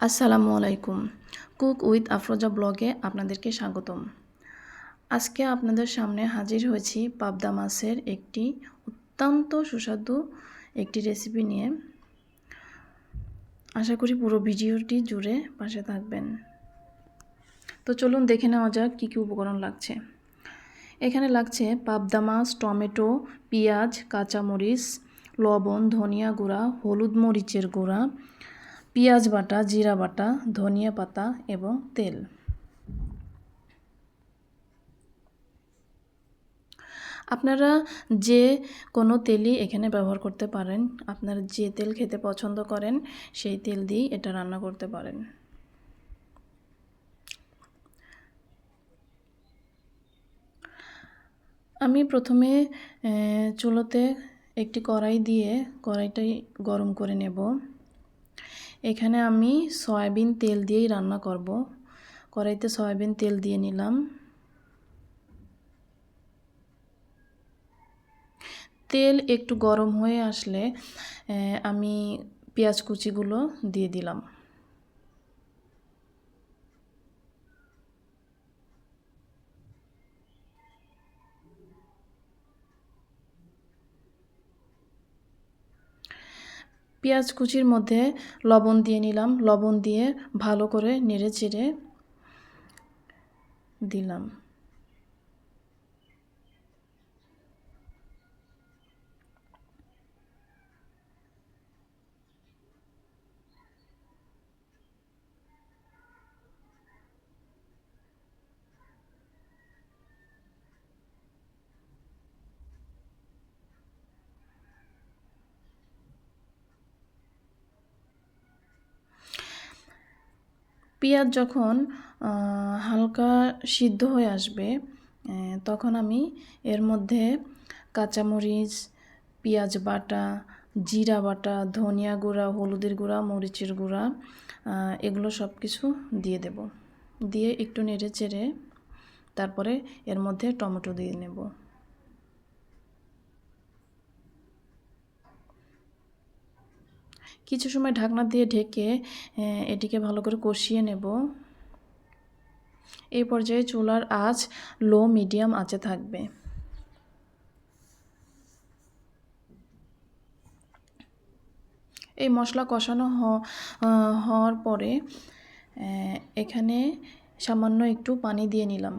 আসসালামু আলাইকুম। Cook with Afroza ব্লগে আপনাদেরকে স্বাগতম। আজকে আপনাদের সামনে হাজির হয়েছি পাবদা মাছের একটি অত্যন্ত সুস্বাদু একটি রেসিপি নিয়ে। আশা করি পুরো ভিডিওটি জুড়ে পাশে থাকবেন। তো চলুন দেখে নেওয়া যাক কী কী উপকরণ লাগছে। এখানে লাগছে পাবদা মাছ, টমেটো, পেঁয়াজ, কাঁচামরিচ, লবণ, ধনিয়া গুঁড়া, হলুদ মরিচের গুঁড়া পেঁয়াজ বাটা, জিরা বাটা, ধনিয়া পাতা এবং তেল। আপনারা যে কোনো তেলই এখানে ব্যবহার করতে পারেন। আপনারা যে তেল খেতে পছন্দ করেন, সেই তেল দিয়েই এটা রান্না করতে পারেন। আমি প্রথমে চুলোতে একটি কড়াই দিয়ে কড়াইটাই গরম করে নেব। এখানে আমি সয়াবিন তেল দিয়েই রান্না করব। কড়াইতে সয়াবিন তেল দিয়ে নিলাম। তেল একটু গরম হয়ে আসলে আমি পেঁয়াজ কুচিগুলো দিয়ে দিলাম। পেঁয়াজ কুচির মধ্যে লবণ দিয়ে নিলাম। লবণ দিয়ে ভালো করে নেড়ে চেড়ে দিলাম। পেঁয়াজ যখন হালকা সিদ্ধ হয়ে আসবে তখন আমি এর মধ্যে কাঁচামরিচ, পেঁয়াজ বাটা, জিরা বাটা, ধনিয়া গুঁড়া, হলুদের গুঁড়া, মরিচের গুঁড়া এগুলো সব কিছু দিয়ে দেব। দিয়ে একটু নেড়ে চেড়ে তারপরে এর মধ্যে টমেটো দিয়ে নেব। কিছু সময় ঢাকনা দিয়ে ঢেকে এটিকে ভালো করে কষিয়ে নেব। এই পর্যায়ে চুলার আঁচ লো মিডিয়াম আঁচে থাকবে। এই মশলা কষানো হওয়ার পরে এখানে সামান্য একটু পানি দিয়ে নিলাম।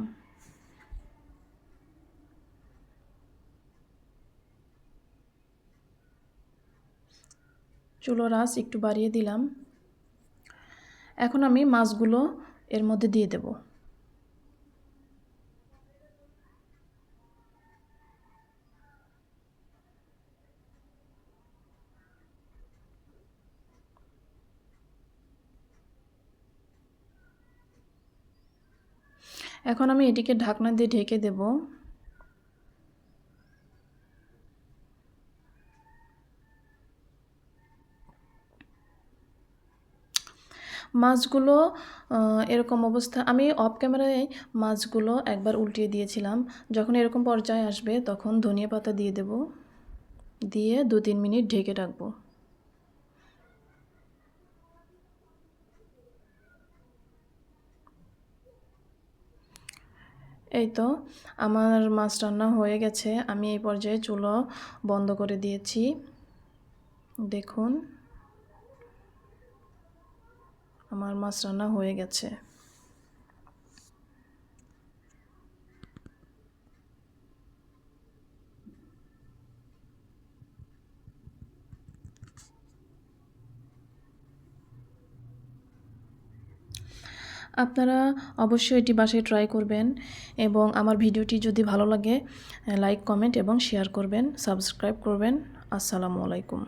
চুলোর আঁচ একটু বাড়িয়ে দিলাম। এখন আমি মাছগুলো এর মধ্যে দিয়ে দেব। এখন আমি এটিকে ঢাকনা দিয়ে ঢেকে দেবো। মাছগুলো এরকম অবস্থা, আমি অফ ক্যামেরায় মাছগুলো একবার উল্টিয়ে দিয়েছিলাম। যখন এরকম পর্যায়ে আসবে, তখন ধনিয়া পাতা দিয়ে দেব। দিয়ে দু তিন মিনিট ঢেকে রাখব। এই তো, আমার মাছ রান্না হয়ে গেছে। আমি এই পর্যায়ে চুলো বন্ধ করে দিয়েছি। দেখুন। আমার মাছ রান্না হয়ে গেছে। আপনারা অবশ্যই এটি বাসায় ট্রাই করবেন এবং আমার ভিডিওটি যদি ভালো লাগে লাইক কমেন্ট এবং শেয়ার করবেন সাবস্ক্রাইব করবেন। আসসালামু আলাইকুম।